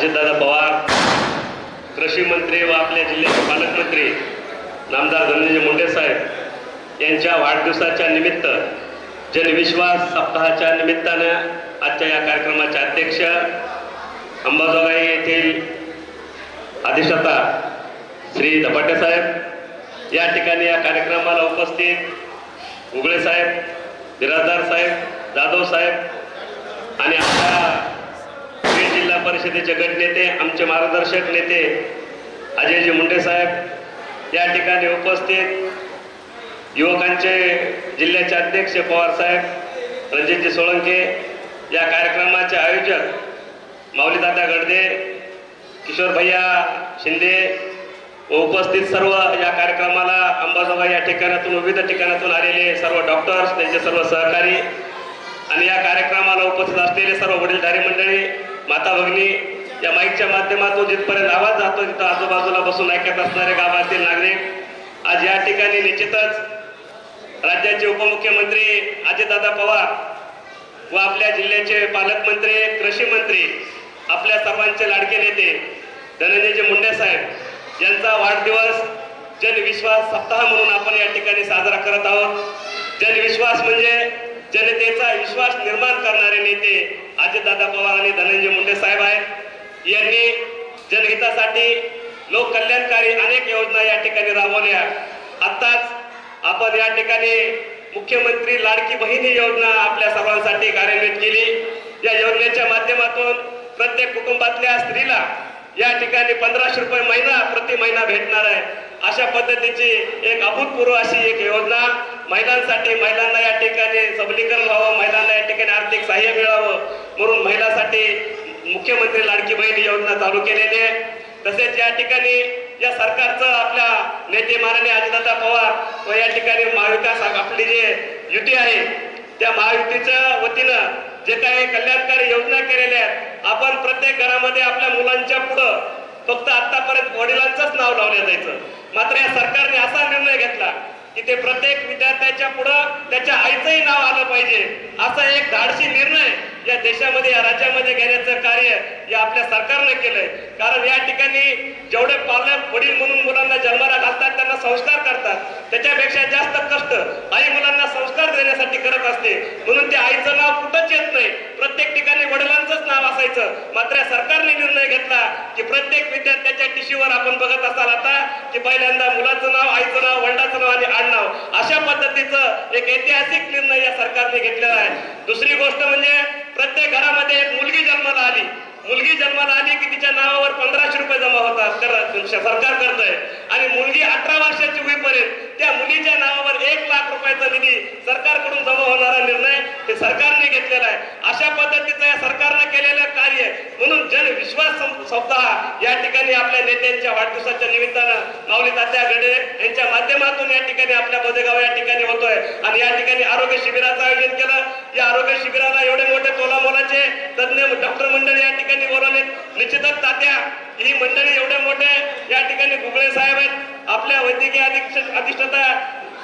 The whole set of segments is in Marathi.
अजितदादा पवार कृषी मंत्री व आपल्या जिल्ह्याचे पालकमंत्री नामदार धनंजय मुंडे साहेब यांच्या वाढदिवसाच्या निमित्त जनविश्वास सप्ताहाच्या निमित्तानं आजच्या या कार्यक्रमाचे अध्यक्ष अंबाजोगाई येथील अधिष्ठाता श्री धपाटे साहेब या ठिकाणी या कार्यक्रमाला उपस्थित उगळे साहेब बिराजदार साहेब जाधव साहेब आणि आमच्या परिषदेचे गट परिषदेचे गटनेते आमचे मार्गदर्शक नेते अजयजी मुंडे साहेब या ठिकाणी उपस्थित. युवकांचे जिल्ह्याचे अध्यक्ष पवार साहेब रणजितजी सोळंके या कार्यक्रमाचे आयोजक माऊलीदादा गडदे किशोर भैया शिंदे व उपस्थित सर्व या कार्यक्रमाला अंबाजोगाई या ठिकाणातून विविध ठिकाणातून आलेले सर्व डॉक्टर्स त्यांचे सर्व सहकारी आणि या कार्यक्रमाला उपस्थित असलेले सर्व वडीलधारी मंडळी माता भगिनी या माईकच्या माध्यमातून जिथपर्यंत आवाज जातो तिथं आजूबाजूला बसून ऐकत असणारे गावातील नागरिक आज या ठिकाणी निश्चितच राज्याचे उपमुख्यमंत्री अजितदादा पवार व आपल्या जिल्ह्याचे पालकमंत्री कृषी मंत्री आपल्या सर्वांचे लाडके नेते धनंजयजी मुंडे साहेब यांचा वाढदिवस जनविश्वास सप्ताह म्हणून आपण या ठिकाणी साजरा करत आहोत. जनविश्वास म्हणजे जनतेचा विश्वास निर्माण करणारे नेते अजितदादा पवार आणि धनंजय मुंडे साहेब आहेत. यांनी जनहितासाठी लोककल्याणकारी अनेक योजना या ठिकाणी राबवल्या. आत्ताच आपण या ठिकाणी मुख्यमंत्री लाडकी बहीण ही योजना आपल्या सर्वांसाठी कार्यान्वित केली. या योजनेच्या माध्यमातून प्रत्येक कुटुंबातल्या स्त्रीला या ठिकाणी पंधराशे रुपये महिना प्रति महिना भेटणार आहे. अशा पद्धतीची एक अभूतपूर्व अशी एक योजना महिलांसाठी महिलांना या ठिकाणी सबलीकरण व्हावं महिलांना या ठिकाणी आर्थिक सहाय्य मिळावं म्हणून महिलांसाठी मुख्यमंत्री लाडकी बहीण योजना चालू केलेली आहे. तसेच या ठिकाणी या सरकारचं आपल्या नेते माननीय अजितदादा पवार व या ठिकाणी महाविकास आपली जे युती आहे त्या महायुतीच्या वतीनं जे काही कल्याणकारी योजना केलेल्या आहेत आपण प्रत्येक घरामध्ये आपल्या मुलांच्या पुढं फक्त आतापर्यंत वडिलांचंच नाव लावलं जायचं मात्र या सरकारने असा निर्णय घेतला की ते प्रत्येक विद्यार्थ्याच्या पुढं त्याच्या आईचंही नाव आलं पाहिजे. असा एक धाडशी निर्णय या देशामध्ये या राज्यामध्ये घेण्याचं कार्य या आपल्या सरकारने केलंय. कारण या ठिकाणी जेवढे पालक वडील म्हणून मुलांना जन्माला घालतात त्यांना संस्कार करतात. त्याच्यापेक्षा जास्त कष्ट आई मुलांना संस्कार देण्यासाठी करत असते. म्हणून त्या आईचं नाव कुठंच येत नाही. प्रत्येक ठिकाणी वडिलांचंच नाव असायचं. मात्र या सरकारने निर्णय घेतला की प्रत्येक विद्यार्थ्याच्या टिशीवर आपण बघत असाल आता की पहिल्यांदा मुलाचं नाव आईचं नाव वडिलाचं नाव आणि आडनाव अशा पद्धतीचं एक ऐतिहासिक निर्णय या सरकारने घेतलेला आहे. दुसरी गोष्ट म्हणजे प्रत्येक घरामध्ये एक मुलगी जन्माला आली. मुलगी जन्माला आली की तिच्या नावावर पंधराशे रुपये जमा होतात. कर- सरकार करतंय. आणि मुलगी अठरा वर्षाची होईपर्यंत त्या मुलीच्या नावावर एक लाख रुपयाचा निधी सरकारकडून जमा होणारा निर्णय हे सरकारने घेतलेला आहे. अशा पद्धतीचं या सरकारनं केलेलं कार्य म्हणून जनविश्वास सप्ताह या ठिकाणी आपल्या नेत्यांच्या वाढदिवसाच्या निमित्तानं माऊली तात्या गडे यांच्या ठिकाणी आपल्या बोदेगाव या ठिकाणी होतोय. आणि या ठिकाणी आरोग्य शिबिराचं आयोजन केलं. या आरोग्य शिबिराला एवढे मोठे तोलामोलाचे तज्ज्ञ डॉक्टर मंडळी या ठिकाणी बोलवले निश्चितच तात्या ही मंडळी एवढे मोठे या ठिकाणी गुगळे साहेब आहेत. आपल्या वैद्यकीय अधीक्षक अधिष्ठाता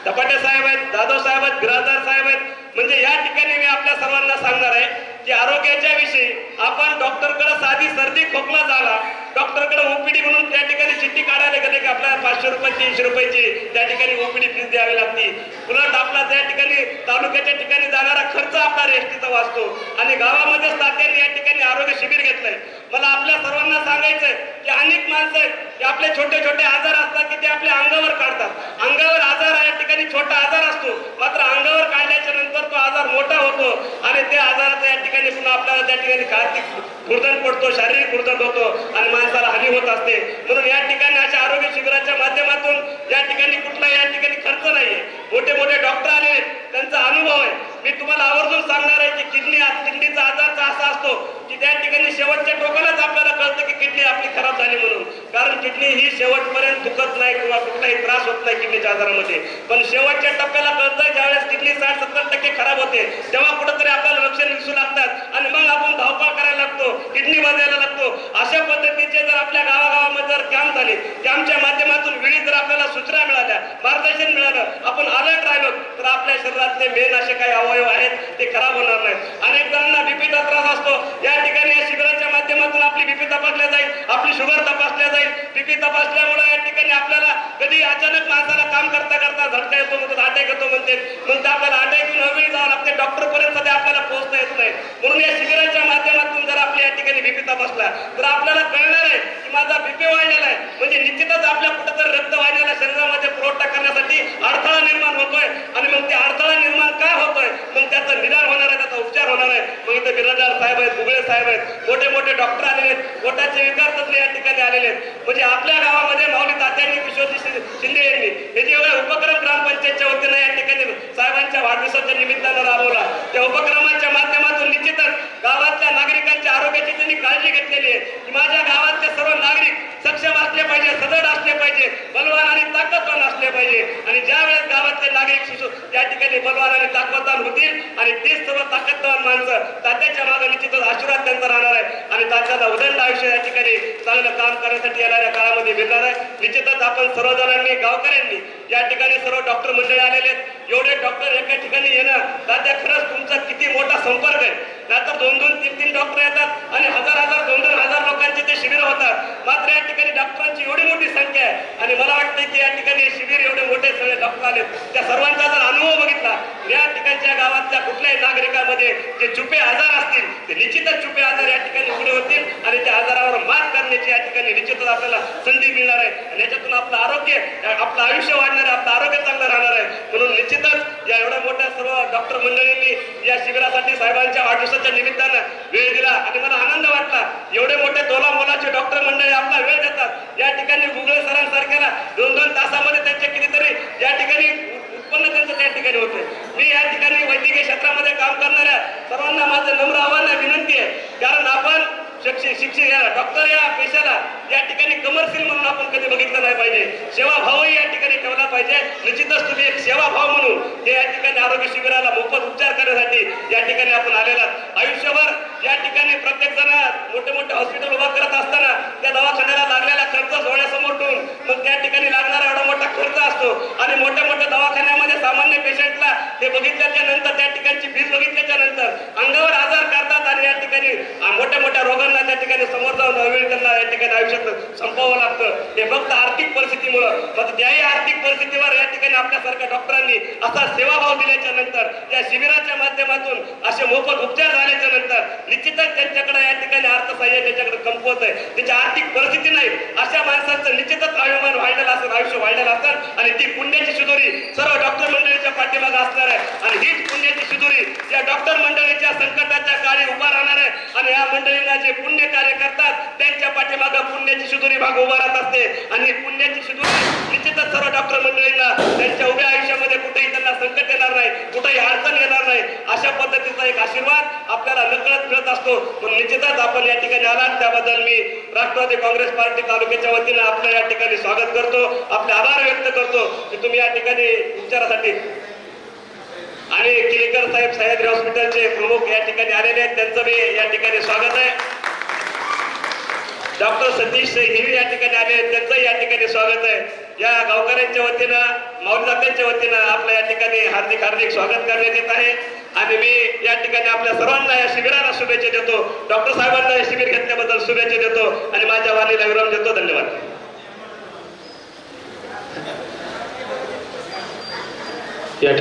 धपाटे साहेब आहेत जाधव साहेब आहेत बिराजदार साहेब आहेत. म्हणजे या ठिकाणी मी आपल्या सर्वांना सांगणार आहे की आरोग्याच्या विषयी आपण डॉक्टरकडे साधी सर्दी खोकला झाला डॉक्टरकडे ओपीडी म्हणून त्या ठिकाणी चिठ्ठी काढायला गेले की आपल्याला पाचशे रुपये तीनशे रुपयाची त्या ठिकाणी ओपीडी फीस द्यावी लागते. उलट आपला त्या ठिकाणी तालुक्याच्या ठिकाणी जाणारा खर्च आपला रेस्टीचा वाचतो. आणि गावामध्ये तात्याने या ठिकाणी आरोग्य शिबिर घेतलंय. मला आपल्या सर्वांना सांगायचंय की अनेक माणसं आहेत की आपले छोटे छोटे आजार असतात की ते आपल्या अंगावर काढतात. अंगावर आजार ठिकाणी छोटा आजार असतो. मात्र अंगावर काढल्याच्या नंतर तो आजार मोठा होतो. आणि त्या आजाराचा या ठिकाणी पुन्हा आपल्याला त्या ठिकाणी आर्थिक गुर्दन पडतो शारीरिक गुर्दन होतो आणि माणसाला हानी होत असते. म्हणून या ठिकाणी अशा आरोग्य शिबिराच्या माध्यमातून या ठिकाणी कुठला या ठिकाणी खर्च नाहीये. मोठे मोठे डॉक्टर आले त्यांचा अनुभव आहे. मी तुम्हाला आवर्जून सांगणार आहे की किडनी किडनीचा आजारचा असा असतो की त्या ठिकाणी शेवटच्या टोकालाच आपल्याला कळतं की किडनी आपली खराब झाली म्हणून. कारण किडनी ही शेवटपर्यंत दुखत नाही किंवा कुठलाही त्रास होत नाही किडनीच्या आजारामध्ये. पण शेवटच्या टप्प्याला कळतं ज्यावेळेस किडनी साठ सत्तर टक्के खराब होते तेव्हा कुठंतरी आपल्याला लक्षण दिसू लागतात. आणि मग आपण धावपळ करायला लागतो किडनी बदलायला लागतो. अशा पद्धतीचे जर आपल्या गावागावामध्ये हजार कॅम्प झाले कॅम्पच्या माध्यमातून वेळी जर आपल्याला सूचना मिळाल्या मार्गदर्शन मिळालं आपण अलर्ट राहिलो तर आपल्या शरीरातले मेन असे काही अवयव आहेत ते खराब होणार नाहीत. अनेक जणांना बीपीचा त्रास असतो. या ठिकाणी या शिबिराच्या माध्यमातून आपली बीपी तपासल्या जाईल आपली शुगर तपासल्या जाईल. बीपी तपासल्यामुळे या ठिकाणी आपल्याला कधी अचानक माणसाला काम करता करता झटका येतो म्हणतात अटॅक येतो म्हणते मग ते आपल्याला अटॅक येऊन हवेळी जावं लागते. डॉक्टरपर्यंत सध्या आपल्याला पोहोचता येत नाही. म्हणून या शिबिराच्या माध्यमातून जर आपल्या या ठिकाणी बीपी तपासला तर आपल्याला कळणार आहे की माझा म्हणजे निश्चितच आपल्या कुठं तर रक्त वाहिन्याला शरीरामध्ये पुरवठा करण्यासाठी अडथळा निर्माण होतोय. आणि मग ते अडथळा निर्माण का होतोय? मग त्याचं निदान होणार आहे त्याचा उपचार होणार आहे. मग इथे बिराजदार साहेब आहेत गुगळे साहेब आहेत मोठे मोठे डॉक्टर आलेले आहेत पोटाचे विकार तज्ञ या ठिकाणी आलेले आहेत. म्हणजे आपल्या गावामध्ये माऊली तात्यांनी विश्वजी शिंदे यांनी हे जे एवढा उपक्रम ग्रामपंचायतच्या वतीनं या ठिकाणी साहेबांच्या वाढदिवसाच्या निमित्तानं राबवला. त्या उपक्रमाच्या माध्यमातून निश्चितच गावातल्या नागरिकांच्या आरोग्याची त्यांनी काळजी घेतलेली आहे की माझ्या गावातले सर्व नागरिक सक्षम असले पाहिजे सदृढ असले पाहिजे बलवान आणि ताकदवान असले पाहिजे आणि ज्या वेळेस गावातले नागरिक शिशू त्या ठिकाणी बलवान आणि ताकदवान होतील आणि तेच सर्व ताकदवान माणसं तात्याच्या मागे निश्चितच आशीर्वाद त्यांचा राहणार आहे. आणि तात्याला उदंड आयुष्य या ठिकाणी चांगलं काम करण्यासाठी येणाऱ्या काळामध्ये मिळणार आहे. निश्चितच आपण सर्वजणांनी गावकऱ्यांनी या ठिकाणी सर्व डॉक्टर मंडळी आलेले आहेत. एवढे डॉक्टर एका ठिकाणी येणं दादा खरंच तुमचा किती मोठा संपर्क आहे. नाहीतर दोन दोन तीन तीन डॉक्टर येतात आणि हजार हजार दोन दोन हजार लोकांचे ते शिबिर होतात. मात्र या ठिकाणी डॉक्टरांची एवढी मोठी संख्या आहे. आणि मला वाटतं की या ठिकाणी शिबिर एवढे मोठे सगळे डॉक्टर आले त्या सर्वांचा जर अनुभव बघितला या कुठल्याही नागरिकामध्ये जे छुपे आजार असतील ते निश्चितच छुपे आजार या ठिकाणी पुढे होतील आणि त्या आजारावर मात करण्याची या ठिकाणी निश्चितच आपल्याला संधी मिळणार आहे. आणि याच्यातून आपलं आरोग्य आपलं आयुष्य वाढणार आहे आपलं आरोग्य चांगलं राहणार आहे. म्हणून निश्चितच या एवढ्या मोठ्या सर्व डॉक्टर मंडळींनी या शिबिरासाठी साहेबांच्या वाढदिवसाच्या निमित्तानं वेळ दिला. आणि मला आनंद वाटला एवढे मोठे तोला मोलाचे डॉक्टर मंडळी आपला वेळ देतात. या ठिकाणी गुगळे सरांसारख्याला दोन दोन तासामध्ये त्यांच्या कितीतरी या ठिकाणी उत्पन्न त्यांचं त्या ठिकाणी होते. मी या ठिकाणी क्षेत्रामध्ये काम करणाऱ्या सर्वांना माझं नम्र आव्हान आहे, विनंती आहे. कारण आपण शिक्षक शिक्षक या डॉक्टर या पेशाला या ठिकाणी कमर्शियल म्हणून आपण कधी बघितलं नाही पाहिजे. सेवाभावही या ठिकाणी ठेवला पाहिजे. निश्चितच तुम्ही एक सेवाभाव म्हणून हे या ठिकाणी आरोग्य शिबिराला मोफत उपचार करण्यासाठी या ठिकाणी आपण आलेला आयुष्यभर या ठिकाणी प्रत्येक जण मोठे मोठे हॉस्पिटल उभा करत असताना त्या दवाखान्याला लागलेला खर्च सोहळ्यासमोर ठेवून मग त्या ठिकाणी लागणारा एवढा मोठा खर्च असतो. आणि मोठ्या मोठ्या दवाखान्यामध्ये सामान्य पेशंटला ते बघितल्याच्या नंतर त्या ठिकाणची फीस बघितल्याच्या नंतर अंगावर आजार करतात आणि या ठिकाणी मोठ्या मोठ्या रोगांना त्या ठिकाणी समोर जाऊन अवेळ त्यांना या ठिकाणी आयुष्यात संपवावं लागतं. हे फक्त परिस्थितीमुळं मग त्याही आर्थिक परिस्थितीवर या ठिकाणी आपल्यासारख्या डॉक्टरांनी असा सेवाभाव दिल्याच्या नंतर या शिबिराच्या माध्यमातून असे मोफत उपचार झाल्याच्यानंतर निश्चितच त्यांच्याकडे या ठिकाणी अर्थसहाय्य त्याच्याकडे कमवत आहे. त्याची आर्थिक परिस्थिती नाही अशा माणसांचं निश्चितच आयुमान वाढलेलं असेल आयुष्य वाढलेलं असेल आणि ती पुण्याची शिदोरी सर्व डॉक्टर मंडळीच्या पाठीमागे असणार आहे. आणि हीच पुण्याची शिदोरी या डॉक्टर मंडळीच्या संकटाच्या काळी उभा राहणार आहे. आणि या मंडळीला जे पुण्य कार्य करतात त्यांच्या पाठीमागे पुण्याची शिदोरी भाग उभा राहत असते. आणि पुण्याची शिदोरी निश्चितच सर्व डॉक्टर मंडळींना त्यांच्या उभ्या आयुष्यामध्ये कुठेही त्यांना संकट येणार नाही कुठेही अडचण येणार नाही अशा पद्धतीचा एक आशीर्वाद आपल्याला नकळत मिळत असतो. पण निश्चितच आपण या ठिकाणी आलात. त्याबद्दल मी राष्ट्रवादी काँग्रेस पार्टी तालुक्याच्या वतीनं आपलं या ठिकाणी स्वागत करतो. आपले आभार व्यक्त करतो. की तुम्ही या ठिकाणी उपचारासाठी आणि किलेकर साहेब सह्याद्री हॉस्पिटलचे प्रमुख या ठिकाणी आलेले आहेत. त्यांचं मी या ठिकाणी स्वागत आहे. डॉक्टर सतीश हिरी या ठिकाणी आले आहेत. त्यांचंही या ठिकाणी स्वागत आहे. या गावकऱ्यांच्या वतीनं माऊलीदात्यांच्या वतीनं आपलं या ठिकाणी हार्दिक हार्दिक स्वागत करण्यात येत आहे. आणि मी या ठिकाणी आपल्या सर्वांना या शिबिराला शुभेच्छा देतो. डॉक्टर साहेबांना हे शिबिर घेतल्याबद्दल शुभेच्छा देतो. आणि माझ्या वालीला विराम देतो. धन्यवाद.